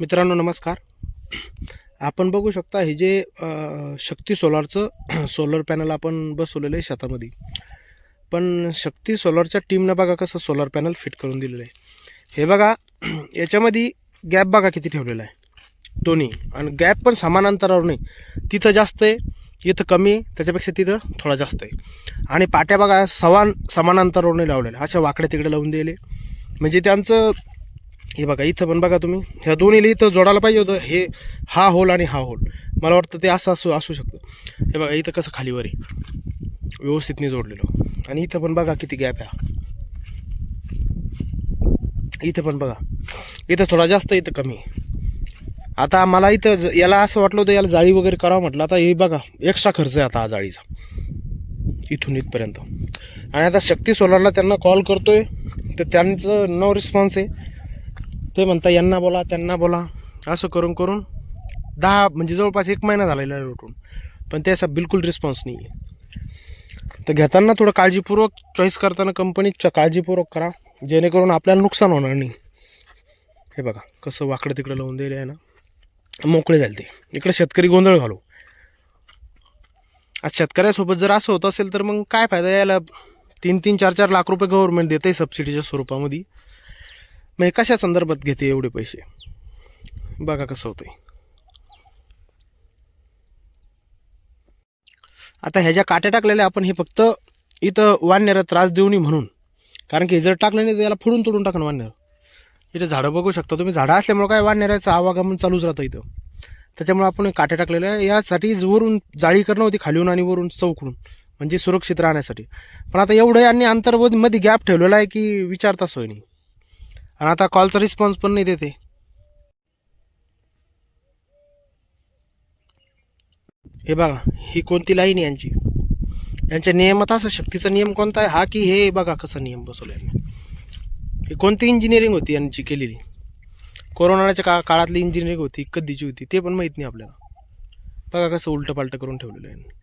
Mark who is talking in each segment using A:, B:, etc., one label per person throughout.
A: मित्रांनो नमस्कार. आपण बघू शकता हे जे शक्ती सोलारचं सोलर पॅनल आपण बसवलेलं आहे शेतामध्ये. पण शक्ती सोलारच्या टीमनं बघा कसं सोलर पॅनल फिट करून दिलेलं आहे. हे बघा याच्यामध्ये गॅप बघा किती ठेवलेला आहे. दोन्ही. आणि गॅप पण समान अंतरावर नाही. तिथं जास्त आहे इथं कमी आहे त्याच्यापेक्षा तिथं थोडा जास्त आहे. आणि पाट्या बघा समान समान अंतरावर नाही लावलेल्या. अशा वाकड्या तिकडे लावून दिले म्हणजे त्यांचं हे बघा इथं पण बघा तुम्ही. ह्या दोन्हीला इथं जोडायला पाहिजे होतं. हे हा होल आणि हा होल मला वाटतं ते असं असू असू शकतं. हे बघा इथं कसं खालीवर आहे. व्यवस्थित नाही आणि इथं पण बघा किती गॅप आहे इथं पण बघा. इथं थोडा जास्त इथं कमी. आहे आता मला इथं ज- याला असं वाटलं होतं याला जाळी वगैरे करावं म्हटलं. आता हे बघा एक्स्ट्रा खर्च आहे आता हा जाळीचा. इथून इथपर्यंत. आणि आता शक्ती सोलरला त्यांना कॉल करतोय. तर त्यांचं नो रिस्पॉन्स आहे. ते म्हणता यांना बोला त्यांना बोला. असं करून करून दहा म्हणजे जवळपास एक महिना झालेला लुटून. पण त्याचा बिलकुल रिस्पॉन्स नाही आहे. तर घेताना थोडं काळजीपूर्वक चॉईस करताना कंपनीच्या काळजीपूर्वक करा. जेणेकरून आपल्याला नुकसान होणार नाही. हे बघा कसं वाकडं तिकडं लावून दिले आहे ना. मोकळे झाले ते. इकडे शेतकरी गोंधळ घालू. आज शेतकऱ्यासोबत जर असं होत असेल तर मग काय फायदा यायला? तीन तीन चार चार लाख रुपये गव्हर्नमेंट देते सबसिडीच्या स्वरूपामध्ये. मग कशा संदर्भात घेते एवढे पैसे? बघा कसं होतंय. आता ह्या ज्या काट्या टाकलेल्या आपण हे फक्त इथं वाढणारा त्रास देऊ नये म्हणून. कारण की हे जर टाकलं नाही तर याला फोडून तोडून टाकणं वाढणार इथे झाडं बघू शकता तुम्ही. झाडं असल्यामुळे काय वाढणाऱ्याचं आवागमन चालूच राहतं इथं. त्याच्यामुळे आपण काटे टाकलेलं आहे यासाठी वरून जाळी करणं होती खालीहून आणि वरून चौकडून. म्हणजे सुरक्षित राहण्यासाठी. पण आता एवढं यांनी अंतर्मध्ये गॅप ठेवलेला आहे की विचारता सोय नाही आणि आता कॉलचा रिस्पॉन्स पण नाही देते. हे बघा ही कोणती लाईन आहे यांची? यांच्या नियमात असं शक्तीचा नियम कोणता आहे? हा की हे बघा कसा नियम बसवला यांनी. ही कोणती इंजिनिअरिंग होती यांची केलेली? कोरोनाच्या का काळातली इंजिनिअरिंग होती कधीची होती ते पण माहीत नाही आपल्याला. बघा कसं उलटं पालटं करून ठेवलेलं आहे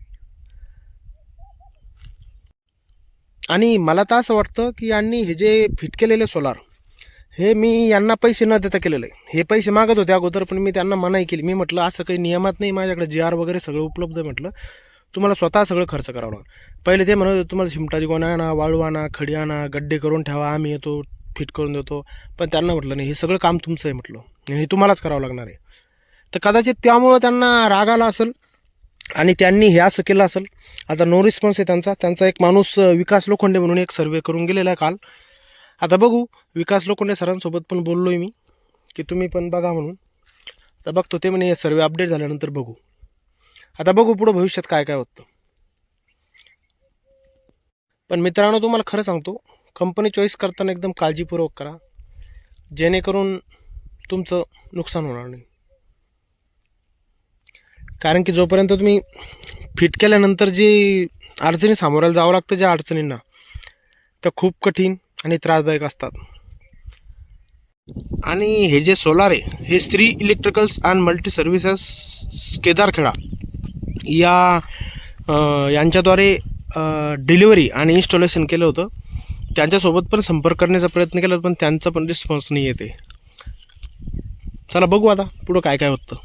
A: आणि मला तर असं वाटतं की यांनी हे जे फिट केलेले सोलार हे मी यांना पैसे न देता केलेलं आहे. हे पैसे मागत होते अगोदर पण मी त्यांना मनाई केली. मी म्हटलं असं काही नियमात नाही माझ्याकडे. जी आर वगैरे सगळं उपलब्ध आहे म्हटलं. तुम्हाला स्वतः सगळं खर्च करावं लागेल. पहिले ते म्हणत होते तुम्हाला शिमटाची गोण्या आणा वाळू आणा खडी आणा गड्डे करून ठेवा आम्ही येतो फिट करून देतो. पण त्यांना म्हटलं नाही हे सगळं काम तुमचं आहे म्हटलं. हे तुम्हालाच करावं लागणार आहे. तर कदाचित त्यामुळं त्यांना राग आला असेल आणि त्यांनी हे असं केलं असेल. आता नो रिस्पॉन्स आहे त्यांचा. त्यांचा एक माणूस विकास लोखंडे म्हणून एक सर्वे करून गेलेला आहे काल. आता बघू विकास लोखंडे सरांसोबत पण बोललो आहे मी की तुम्ही पण बघा म्हणून. तर बघतो ते म्हणे सर्वे अपडेट झाल्यानंतर बघू. आता बघू पुढं भविष्यात काय काय होतं. पण मित्रांनो तुम्हाला खरं सांगतो कंपनी चॉईस करताना एकदम काळजीपूर्वक करा. जेणेकरून तुमचं नुकसान होणार नाही. कारण की जोपर्यंत तुम्ही फिट केल्यानंतर जी अडचणी सामोऱ्याला जावं लागतं ज्या अडचणींना त्या खूप कठीण. आणि त्रासदायक असतात. आणि हे जे सोलार आहे हे Shri electricals and multi services Kedarkheda या यांच्याद्वारे डिलिव्हरी आणि इन्स्टॉलेशन केलं होतं. त्यांच्यासोबत पण संपर्क करण्याचा प्रयत्न केला पण त्यांचा पण रिस्पॉन्स नाही येते. चला बघू आता पुढं काय काय होतं.